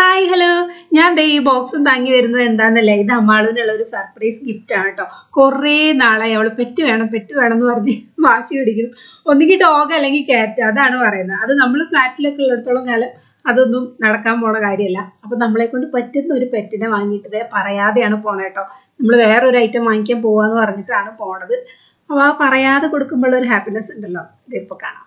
Hi hello ഞാൻ ദേ ഈ ബോക്സും താങ്ങി വരുന്നത് എന്താണെന്നല്ലേ ഇത് അമ്മാളിനുള്ള ഒരു സർപ്രൈസ് ഗിഫ്റ്റ് ആണ് കേട്ടോ കുറേ നാളായി അവൾ പെറ്റ് വേണം പെറ്റ് വേണം എന്ന് പറഞ്ഞ് വാശി പിടിക്കുന്നു. ഒന്നുകിൽ ഡോഗ് അല്ലെങ്കിൽ കാറ്റ് അതാണ് പറയുന്നത്. അത് നമ്മൾ ഫ്ലാറ്റിലൊക്കെ ഉള്ളിടത്തോളം കാലം അതൊന്നും നടക്കാൻ പോണ കാര്യമല്ല അപ്പം നമ്മളെ കൊണ്ട് പറ്റുന്ന ഒരു പെറ്റിനെ വാങ്ങിയിട്ട് പറയാതെയാണ് പോണത് കേട്ടോ നമ്മൾ വേറൊരു ഐറ്റം വാങ്ങിക്കാൻ പോവാന്ന് പറഞ്ഞിട്ടാണ് പോണത്. അപ്പോൾ ആ പറയാതെ കൊടുക്കുമ്പോഴുള്ള ഒരു ഹാപ്പിനെസ് ഉണ്ടല്ലോ. ഇതിപ്പോൾ കാണാം.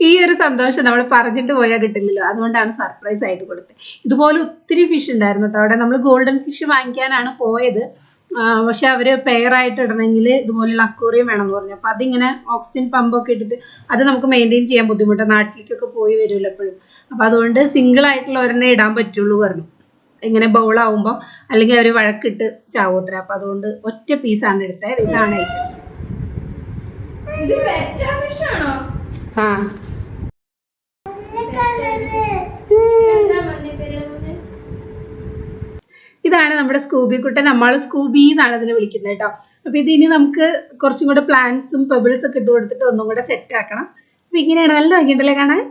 ഈ ഒരു സന്തോഷം നമ്മൾ പറഞ്ഞിട്ട് പോയാൽ കിട്ടില്ലല്ലോ. അതുകൊണ്ടാണ് സർപ്രൈസ് ആയിട്ട് കൊടുത്തത്. ഇതുപോലെ ഒത്തിരി ഫിഷ് ഉണ്ടായിരുന്നു കേട്ടോ. അവിടെ നമ്മൾ ഗോൾഡൻ ഫിഷ് വാങ്ങിക്കാനാണ് പോയത്. പക്ഷെ അവർ പെയറായിട്ട് ഇടണമെങ്കിൽ ഇതുപോലുള്ള അക്വറിയം വേണം എന്ന് പറഞ്ഞു. അപ്പം അതിങ്ങനെ ഓക്സിജൻ പമ്പൊക്കെ ഇട്ടിട്ട് അത് നമുക്ക് മെയിന്റെയിൻ ചെയ്യാൻ ബുദ്ധിമുട്ടാണ് നാട്ടിലേക്കൊക്കെ പോയി വരുമല്ലോ എപ്പോഴും. അപ്പം അതുകൊണ്ട് സിംഗിൾ ആയിട്ടുള്ള ഒരെണ്ണേ ഇടാൻ പറ്റുള്ളൂ പറഞ്ഞു. ഇങ്ങനെ ബൗളാവുമ്പോൾ അല്ലെങ്കിൽ അവർ വഴക്കിട്ട് ചാവൂത്ര അപ്പം അതുകൊണ്ട് ഒറ്റ പീസാണ് എടുത്തത്. ഇതാണ് ഐറ്റം ആ. ഇതാണ് നമ്മുടെ സ്കൂബി കുട്ടൻ. നമ്മൾ സ്കൂബി എന്നാണ് അതിനെ വിളിക്കുന്നത് കേട്ടോ. അപ്പൊ ഇത് ഇനി നമുക്ക് കുറച്ചും കൂടെ പ്ലാന്റ്സും പെബിൾസ് ഒക്കെ ഇട്ട് കൊടുത്തിട്ട് ഒന്നും കൂടെ സെറ്റ് ആക്കണം. അപ്പൊ ഇങ്ങനെയാണ് നല്ല ഭംഗിയുണ്ടല്ലേ കാണാൻ?